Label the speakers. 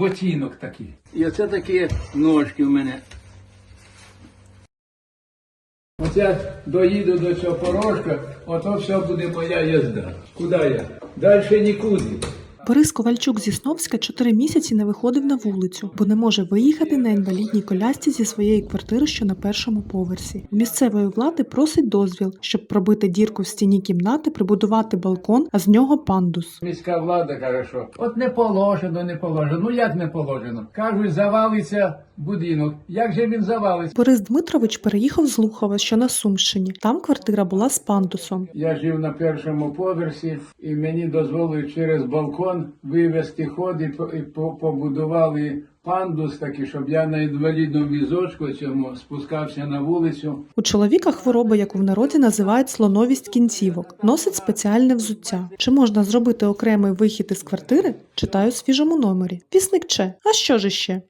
Speaker 1: ботинок такий. І оце такі ножки в мене. Оце доїду до цього порожка, ото все буде моя їзда. Куди я? Далі нікуди.
Speaker 2: Борис Ковальчук зі Сновська чотири місяці не виходив на вулицю, бо не може виїхати на інвалідній колясці зі своєї квартири, що на першому поверсі. У Місцевої влади просить дозвіл, щоб пробити дірку в стіні кімнати, прибудувати балкон, а з нього пандус.
Speaker 1: Міська влада каже, що от не положено, не положено. Ну як не положено? Кажуть, завалиться будинок. Як же він завалиться?
Speaker 2: Борис Дмитрович переїхав з Лухова, що на Сумщині. Там квартира була з пандусом.
Speaker 1: Я жив на першому поверсі, і мені дозволили через балкон вивезти ход і, по- і по- побудували пандус такий, щоб я на інвалідному візочку цьому спускався на вулицю.
Speaker 2: У чоловіка хвороба, яку в народі називають слоновість кінцівок, носить спеціальне взуття. Чи можна зробити окремий вихід із квартири? Читаю у свіжому номері. Вісник Че. А що ж іще?